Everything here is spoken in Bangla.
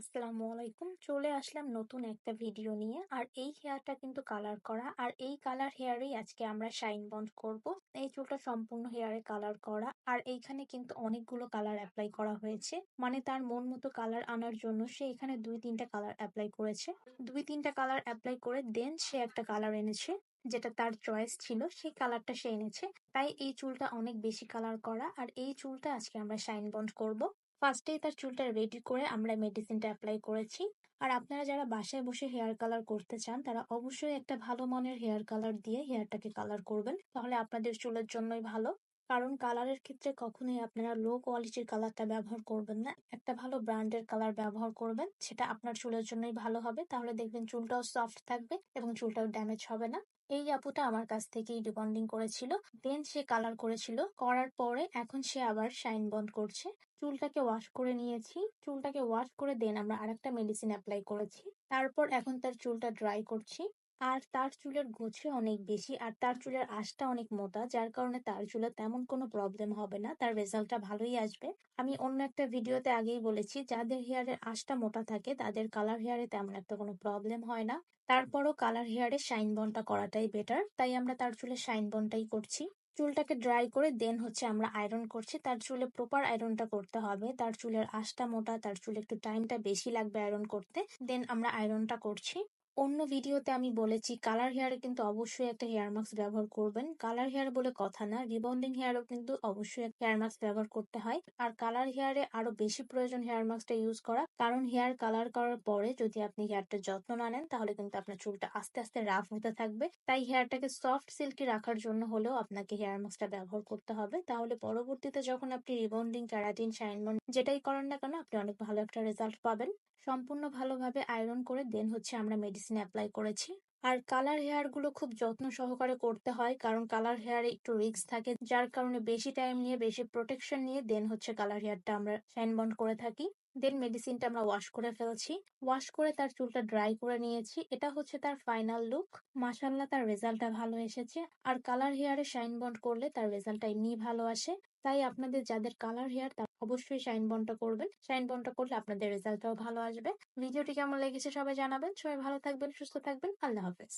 আসসালামু আলাইকুম। চলে আসলাম নতুন একটা ভিডিও নিয়ে। আর এই হেয়ারটা কিন্তু কালার করা। আর এই কালার হেয়ারেই আজকে আমরা শাইন বন্ড করব। এই চুলটা সম্পূর্ণ হেয়ারে কালার করা। আর এইখানে কিন্তু অনেকগুলো কালার অ্যাপ্লাই করা হয়েছে। মানে তার মন মতো কালার আনার জন্য সে এখানে দুই, তিনটা কালার অ্যাপ্লাই করেছে। দুই, তিনটা কালার অ্যাপ্লাই করে দেন সে একটা কালার এনেছে, যেটা তার চয়েস ছিল। সেই কালারটা সে এনেছে। তাই এই চুলটা অনেক বেশি কালার করা। আর এই চুলটা আজকে আমরা শাইন বন্ড করব। ফার্স্টেই তার চুলটা রেডি করে আমরা মেডিসিনটা অ্যাপ্লাই করেছি। আর আপনারা যারা বাসায় বসে হেয়ার কালার করতে চান, তারা অবশ্যই একটা ভালো মানের হেয়ার কালার দিয়ে হেয়ারটাকে কালার করবেন। তাহলে আপনাদের চুলের জন্যই ভালো। কারণ কালারের ক্ষেত্রে কখনোই আপনারা লো কোয়ালিটির কালারটা ব্যবহার করবেন না। একটা ভালো ব্র্যান্ডের কালার ব্যবহার করবেন, সেটা আপনার চুলের জন্যই ভালো হবে। তাহলে দেখবেন চুলটাও সফট থাকবে এবং চুলটাও ড্যামেজ হবে না। এই আপুটা আমার কাছ থেকেই রিবন্ডিং করেছিল। দেন সে কালার করেছিল। করার পরে এখন সে আবার শাইন বন্ড করছে। চুলটাকে ওয়াশ করে নিয়েছি। চুলটাকে ওয়াশ করে দেন আমরা আরেকটা মেডিসিন অ্যাপ্লাই করেছি। তারপর এখন তার চুলটা ড্রাই করছি। আর তার চুলের গোছে অনেক বেশি আর তার চুলের আশটা অনেক মোটা, যার কারণে তার চুলে তেমন কোনো প্রবলেম হবে না। তার রেজাল্টটা ভালোই আসবে। আমি অন্য একটা ভিডিওতে আগেই বলেছি, যাদের হেয়ারের আশটা মোটা থাকে, তাদের কালার হেয়ারে তেমন একটা কোনো প্রবলেম হয় না। তারপরও কালার হেয়ারে শাইন বনটা করাটাই বেটার তাই আমরা তার চুলে শাইন বনটাই করছি। চুলটাকে ড্রাই করে দেন হচ্ছে আমরা আয়রন করছি। তার চুলে প্রপার আয়রনটা করতে হবে। তার চুলের আঁশটা মোটা, তার চুলে একটু টাইমটা বেশি লাগবে আয়রন করতে। দেন আমরা আয়রনটা করছি। অন্য ভিডিওতে আমি বলেছি কালার হেয়ারে কিন্তু অবশ্যই একটা হেয়ার মাস্ক ব্যবহার করবেন। কালার হেয়ার বলে কথা না রিবন্ডিং হেয়ারও কিন্তু অবশ্যই একটা হেয়ার মাস্ক ব্যবহার করতে হয়। আর কালার হেয়ারে আরও বেশি প্রয়োজন হেয়ার মাস্কটা ইউজ করা। কারণ হেয়ার কালার করার পরে যদি আপনি হেয়ারটা যত্ন না নেন, তাহলে কিন্তু আপনার চুলটা আস্তে আস্তে রাফ হতে থাকবে। তাই হেয়ারটাকে সফট সিল্কি রাখার জন্য হলেও আপনাকে হেয়ার মাস্কটা ব্যবহার করতে হবে। তাহলে পরবর্তীতে যখন আপনি রিবন্ডিং ক্যারাটিন শাইনমন যেটাই করেন না কেন, আপনি অনেক ভালো একটা রেজাল্ট পাবেন। সম্পূর্ণ ভালোভাবে আয়রন করে দেন হচ্ছে আমরা মেডিসিন অ্যাপ্লাই করেছি। আর কালার হেয়ারগুলো খুব যত্ন সহকারে করতে হয়, কারণ কালার হেয়ারে একটু রিস্ক থাকে, যার কারণে বেশি টাইম নিয়ে, বেশি প্রোটেকশন নিয়ে দেন হচ্ছে কালার হেয়ারটা আমরা ফ্যান বন্ড করে থাকি। দেন মেডিসিনটা আমরা ওয়াশ করে ফেলছি। ওয়াশ করে তার চুলটা ড্রাই করে নিয়েছি। এটা হচ্ছে তার ফাইনাল লুক মাসাল্লাহ তার রেজাল্টটা ভালো এসেছে। আর কালার হেয়ারে শাইন বন্ড করলে তার রেজাল্টটা এমনি ভালো আসে। তাই আপনাদের যাদের কালার হেয়ার তারা অবশ্যই শাইন বন্ডটা করবেন। শাইন বন্ডটা করলে আপনাদের রেজাল্টটাও ভালো আসবে। ভিডিওটি কেমন লেগেছে সবাই জানাবেন। সবাই ভালো থাকবেন, সুস্থ থাকবেন। আল্লাহ হাফেজ।